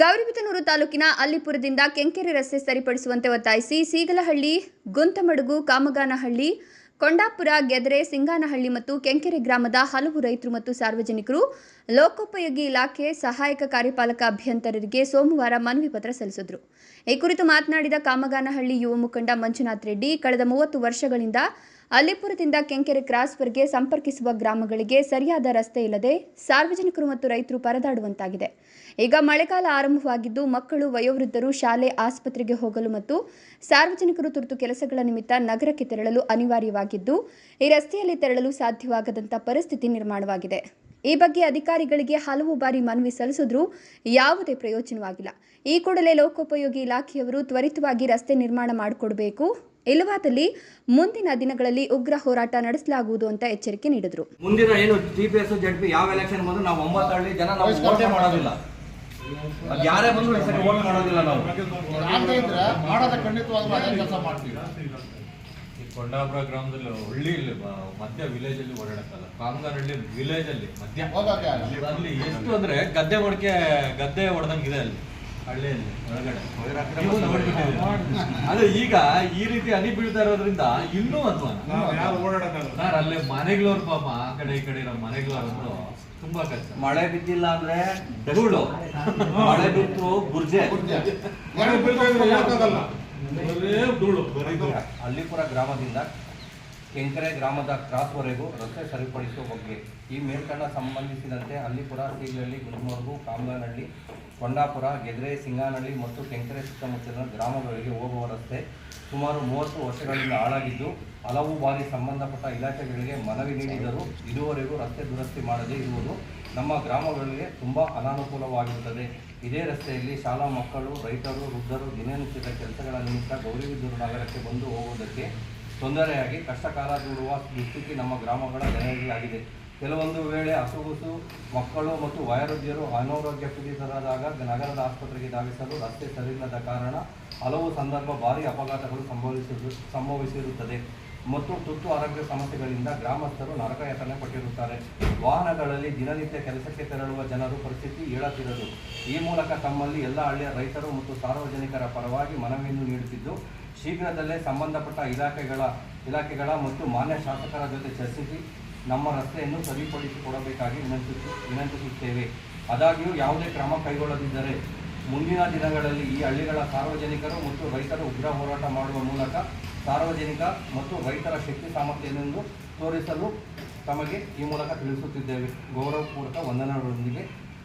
ಗೌರಿಬಿದನೂರು ತಾಲೂಕಿನ ಅಲ್ಲಿಪುರದಿಂದ ಕೆಂಕೆರೆ ರಸ್ತೆ ಸರಿಪಡಿಸುವಂತೆ ಒತ್ತಾಯಿಸಿ ಸೀಗಲಹಳ್ಳಿ, ಗುಂತಮಡುಗು, ಕಾಮಗಾನಹಳ್ಳಿ, ಕೊಂಡಾಪುರ, ಗೆದರೆ, ಸಿಂಗಾನಹಳ್ಳಿ ಮತ್ತು ಕೆಂಕೆರೆ ಗ್ರಾಮದ ಹಲವು ರೈತರು ಮತ್ತು ಸಾರ್ವಜನಿಕರು ಲೋಕೋಪಯೋಗಿ ಇಲಾಖೆ ಸಹಾಯಕ ಕಾರ್ಯಪಾಲಕ ಅಭಿಯಂತರರಿಗೆ ಸೋಮವಾರ ಮನವಿ ಪತ್ರ ಸಲ್ಲಿಸಿದರು. ಈ ಕುರಿತು ಮಾತನಾಡಿದ ಕಾಮಗಾನಹಳ್ಳಿ ಯುವ ಮುಖಂಡ ಮಂಜುನಾಥ್ ರೆಡ್ಡಿ, ಕಳೆದ ಮೂವತ್ತು ವರ್ಷಗಳಿಂದ ಅಲ್ಲಿಪುರದಿಂದ ಕೆಂಕೆರೆ ಕ್ರಾಸ್ವರ್ಗೆ ಸಂಪರ್ಕಿಸುವ ಗ್ರಾಮಗಳಿಗೆ ಸರಿಯಾದ ರಸ್ತೆ ಇಲ್ಲದೆ ಸಾರ್ವಜನಿಕರು ಮತ್ತು ರೈತರು ಪರದಾಡುವಂತಾಗಿದೆ. ಈಗ ಮಳೆಗಾಲ ಆರಂಭವಾಗಿದ್ದು ಮಕ್ಕಳು, ವಯೋವೃದ್ಧರು ಶಾಲೆ, ಆಸ್ಪತ್ರೆಗೆ ಹೋಗಲು ಮತ್ತು ಸಾರ್ವಜನಿಕರು ತುರ್ತು ಕೆಲಸಗಳ ನಿಮಿತ್ತ ನಗರಕ್ಕೆ ತೆರಳಲು ಅನಿವಾರ್ಯವಾಗಿದ್ದು, ಈ ರಸ್ತೆಯಲ್ಲಿ ತೆರಳಲು ಸಾಧ್ಯವಾಗದಂಥ ಪರಿಸ್ಥಿತಿ ನಿರ್ಮಾಣವಾಗಿದೆ. ಈ ಬಗ್ಗೆ ಅಧಿಕಾರಿಗಳಿಗೆ ಹಲವು ಬಾರಿ ಮನವಿ ಸಲ್ಲಿಸಿದ್ರೂ ಯಾವುದೇ ಪ್ರಯೋಜನವಾಗಿಲ್ಲ. ಈ ಕೂಡಲೇ ಲೋಕೋಪಯೋಗಿ ಇಲಾಖೆಯವರು ತ್ವರಿತವಾಗಿ ರಸ್ತೆ ನಿರ್ಮಾಣ ಮಾಡಿಕೊಡಬೇಕು. ಇಲ್ಲವಾದಲ್ಲಿ ಮುಂದಿನ ದಿನಗಳಲ್ಲಿ ಉಗ್ರ ಹೋರಾಟ ನಡೆಸಲಾಗುವುದು ಅಂತ ಎಚ್ಚರಿಕೆ ನೀಡಿದರು. ಮುಂದಿನ ಏನು G P S Z P ಯಾವ ಎಲೆಕ್ಷನ್ ಬಂದ್ರು ನಾವು ಒಂಬತ್ತು ಹಳ್ಳಿ ಜನ ನಾವು ಓಟೇ ಮಾಡೋದಿಲ್ಲ. ಅದ್ ಯಾರೇ ಬಂದ್ರು ಹೆಸರು ಸರಿ ವೋಟ್ ಮಾಡೋದಿಲ್ಲ ನಾವು. ಮಾಡೋದ ಖಂಡಿತವಾಗ್ಲೂ ಅದೇ ಕೆಲಸ ಮಾಡ್ತೀವಿ. ಈ ಕೊಂಡಾಪುರ ಗ್ರಾಮದಲ್ಲಿ ಹಳ್ಳಿ ಇಲ್ಲಿ ಮಧ್ಯ ವಿಲೇಜ್ ಅಲ್ಲಿ ಓಡಾಡಕ್ಕಲ್ಲ. ಕಾಮಗಾರಹಳ್ಳಿ ವಿಲೇಜ್ ಅಲ್ಲಿ ಮಧ್ಯ. ಅಲ್ಲಿ ಎಷ್ಟು ಅಂದ್ರೆ ಗದ್ದೆ ಮಡಕೆ ಗದ್ದೆ ಹೊಡೆದಂಗಿದೆ ಅಲ್ಲಿ. ಹಳ್ಳಿಯಲ್ಲಿ ಒಳಗಡೆ. ಅದು ಈಗ ಈ ರೀತಿ ಹನಿ ಬೀಳ್ತಾ ಇರೋದ್ರಿಂದ ಇನ್ನೂ ಅನುಮಾನ ಸರ್ ಅಲ್ಲೇ ಮನೆಗಳವ್ರ ಪಾಪ ಆ ಕಡೆ ಈ ಕಡೆ ಇರೋ ಮನೆಗಳವ್ರಂತೂ ತುಂಬಾ ಕಷ್ಟ. ಮಳೆ ಬಿದ್ದಿಲ್ಲ ಅಂದ್ರೆ ಧೂಳು. ಮಳೆ ಬಿತ್ತು ಹೋಗಕ್ಕಾಗಲ್ಲ. ಅಲ್ಲಿಪುರ ಗ್ರಾಮದಿಂದ ಕೆಂಕರೆ ಗ್ರಾಮದ ಕ್ರಾಸ್ವರೆಗೂ ರಸ್ತೆ ಸರಿಪಡಿಸುವ ಬಗ್ಗೆ ಈ ಮೇಲ್ಕಂಡ ಸಂಬಂಧಿಸಿದಂತೆ ಅಲ್ಲಿಪುರ ಸೀಗಲಹಳ್ಳಿ ಗುಲ್ಮರ್ಗು ಕಾಮಗಾನಹಳ್ಳಿ ಕೊಂಡಾಪುರ, ಗೆದ್ರೆ, ಸಿಂಗಾನಹಳ್ಳಿ ಮತ್ತು ಕೆಂಕರೆ ಸುತ್ತಮುತ್ತಲಿನ ಗ್ರಾಮಗಳಿಗೆ ಹೋಗುವ ರಸ್ತೆ ಸುಮಾರು ಮೂವತ್ತು ವರ್ಷಗಳಿಂದ ಹಾಳಾಗಿದ್ದು, ಹಲವು ಬಾರಿ ಸಂಬಂಧಪಟ್ಟ ಇಲಾಖೆಗಳಿಗೆ ಮನವಿ ನೀಡಿದರೂ ಇದುವರೆಗೂ ರಸ್ತೆ ದುರಸ್ತಿ ಮಾಡದೇ ಇರುವುದು ನಮ್ಮ ಗ್ರಾಮಗಳಿಗೆ ತುಂಬ ಅನಾನುಕೂಲವಾಗಿರುತ್ತದೆ. ಇದೇ ರಸ್ತೆಯಲ್ಲಿ ಶಾಲಾ ಮಕ್ಕಳು, ರೈತರು, ವೃದ್ಧರು ದಿನನಿತ್ಯದ ಕೆಲಸಗಳ ನಿಮಿತ್ತ ಗೌರಿಬಿದೂರು ನಗರಕ್ಕೆ ಬಂದು ಹೋಗುವುದಕ್ಕೆ ತೊಂದರೆಯಾಗಿ ಕಷ್ಟಕಾಲ ದೂಡುವ ದುಸ್ಥಿತಿ ನಮ್ಮ ಗ್ರಾಮಗಳ ಜನರಿಗೆ ಕೆಲವೊಂದು ವೇಳೆ ಹಸುಗುಸು, ಮಕ್ಕಳು ಮತ್ತು ವಯೋವೃದ್ಧರು ಅನಾರೋಗ್ಯ ಪೀಡಿತರಾದಾಗ ನಗರದ ಆಸ್ಪತ್ರೆಗೆ ಧಾವಿಸಲು ರಸ್ತೆ ಸರಿಯಿಲ್ಲದ ಕಾರಣ ಹಲವು ಸಂದರ್ಭ ಭಾರಿ ಅಪಘಾತಗಳು ಸಂಭವಿಸಿರು, ಸಂಭವಿಸಿರುತ್ತದೆ. ಮತ್ತು ತುರ್ತು ಆರೋಗ್ಯ ಸಮಸ್ಯೆಗಳಿಂದ ಗ್ರಾಮಸ್ಥರು ನರಕಯಾತನೆ ಪಟ್ಟಿರುತ್ತಾರೆ. ವಾಹನಗಳಲ್ಲಿ ದಿನನಿತ್ಯ ಕೆಲಸಕ್ಕೆ ತೆರಳುವ ಜನರು ಪರಿಸ್ಥಿತಿ ಹೇಳತಿರದು ಈ ಮೂಲಕ ತಮ್ಮಲ್ಲಿ ಎಲ್ಲ ಹಳ್ಳಿಯ ರೈತರು ಮತ್ತು ಸಾರ್ವಜನಿಕರ ಪರವಾಗಿ ಮನವಿಯನ್ನು ನೀಡುತ್ತಿದ್ದು ಶೀಘ್ರದಲ್ಲೇ ಸಂಬಂಧಪಟ್ಟ ಇಲಾಖೆಗಳ ಇಲಾಖೆಗಳ ಮತ್ತು ಮಾನ್ಯ ಶಾಸಕರ ಜೊತೆ ಚರ್ಚಿಸಿ ನಮ್ಮ ರಸ್ತೆಯನ್ನು ಸರಿಪಡಿಸಿಕೊಡಬೇಕಾಗಿ ವಿನಂತಿಸಿ, ವಿನಂತಿಸುತ್ತೇವೆ. ಆದಾಗ್ಯೂ ಯಾವುದೇ ಕ್ರಮ ಕೈಗೊಳ್ಳದಿದ್ದರೆ ಮುಂದಿನ ದಿನಗಳಲ್ಲಿ ಈ ಹಳ್ಳಿಗಳ ಸಾರ್ವಜನಿಕರು ಮತ್ತು ರೈತರು ಉಗ್ರ ಹೋರಾಟ ಮಾಡುವ ಮೂಲಕ ಸಾರ್ವಜನಿಕ ಮತ್ತು ರೈತರ ಶಕ್ತಿ ಸಾಮರ್ಥ್ಯವೆಂದು ತೋರಿಸಲು ತಮಗೆ ಈ ಮೂಲಕ ತಿಳಿಸುತ್ತಿದ್ದೇವೆ. ಗೌರವಪೂರ್ವಕ ವಂದನೆಗಳೊಂದಿಗೆ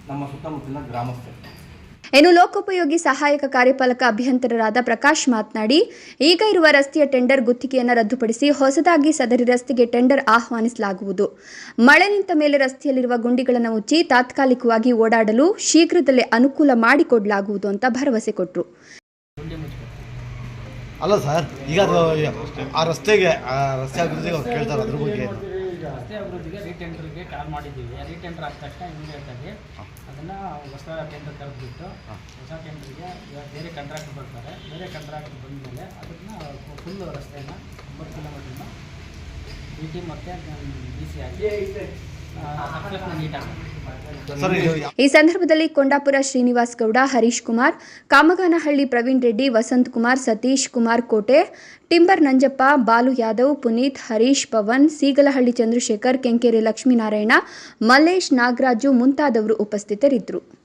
ನಮ್ಮ ಸುತ್ತಮುತ್ತಲಿನ ಗ್ರಾಮಸ್ಥರು. ಇನ್ನು ಲೋಕೋಪಯೋಗಿ ಸಹಾಯಕ ಕಾರ್ಯಪಾಲಕ ಅಭಿಯಂತರರಾದ ಪ್ರಕಾಶ್ ಮಾತನಾಡಿ, ಈಗ ಇರುವ ರಸ್ತೆಯ ಟೆಂಡರ್ ಗುತ್ತಿಗೆಯನ್ನು ರದ್ದುಪಡಿಸಿ ಹೊಸದಾಗಿ ಸದರಿ ರಸ್ತೆಗೆ ಟೆಂಡರ್ ಆಹ್ವಾನಿಸಲಾಗುವುದು ಮಳೆ ನಿಂತ ಮೇಲೆ ರಸ್ತೆಯಲ್ಲಿರುವ ಗುಂಡಿಗಳನ್ನು ಮುಚ್ಚಿ ತಾತ್ಕಾಲಿಕವಾಗಿ ಓಡಾಡಲು ಶೀಘ್ರದಲ್ಲೇ ಅನುಕೂಲ ಮಾಡಿಕೊಡಲಾಗುವುದು ಅಂತ ಭರವಸೆ ಕೊಟ್ಟರು ಅಲ್ಲ ಸರ್, ಈಗ ಆ ರಸ್ತೆಗೆ, ಆ ರಸ್ತೆ ಅಭಿವೃದ್ಧಿಗೆ ಅವ್ರು ಕೇಳ್ತಾರೆ ಅದ್ರ ಬಗ್ಗೆ? ರಸ್ತೆ ಅಭಿವೃದ್ಧಿಗೆ ರೀಟೆಂಡರ್ಗೆ ಕಾಲ್ ಮಾಡಿದ್ದೀವಿ. ರೀಟೆಂಡರ್ ಆದ ತಕ್ಷಣ ಇಮಿಡಿಯೇಟಾಗಿ ಅದನ್ನು ಹೊಸ ಟೆಂಡರ್ ಕರೆದ್ಬಿಟ್ಟು ಹೊಸ ಟೆಂಡರ್ಗೆ ಇವಾಗ ಬೇರೆ ಕಾಂಟ್ರಾಕ್ಟ್ ಬರ್ತಾರೆ. ಬೇರೆ ಕಾಂಟ್ರಾಕ್ಟ್ ಬಂದಮೇಲೆ ಅದನ್ನು ಫುಲ್ಲು ರಸ್ತೆಯನ್ನು ಒಂಬತ್ತು ಕಿಲೋಮೀಟ್ರನ್ನ ಬಿ ಟಿ ಮತ್ತು ಬಿ ಸಿ ಆಗಿ ಈ ಸಂದರ್ಭದಲ್ಲಿ ಕೊಂಡಾಪುರ ಶ್ರೀನಿವಾಸ್ ಗೌಡ, ಹರೀಶ್ ಕುಮಾರ್, ಕಾಮಗಾನಹಳ್ಳಿ ಪ್ರವೀಣ್ ರೆಡ್ಡಿ, ವಸಂತ್ ಕುಮಾರ್, ಸತೀಶ್ ಕುಮಾರ್ ಕೋಟೆ, ಟಿಂಬರ್ ನಂಜಪ್ಪ, ಬಾಲು ಯಾದವ್, ಪುನೀತ್, ಹರೀಶ್ ಪವನ್, ಸೀಗಲಹಳ್ಳಿ ಚಂದ್ರಶೇಖರ್, ಕೆಂಕೆರೆ ಲಕ್ಷ್ಮೀನಾರಾಯಣ, ಮಲ್ಲೇಶ್ ನಾಗರಾಜು ಮುಂತಾದವರು ಉಪಸ್ಥಿತರಿದ್ದರು.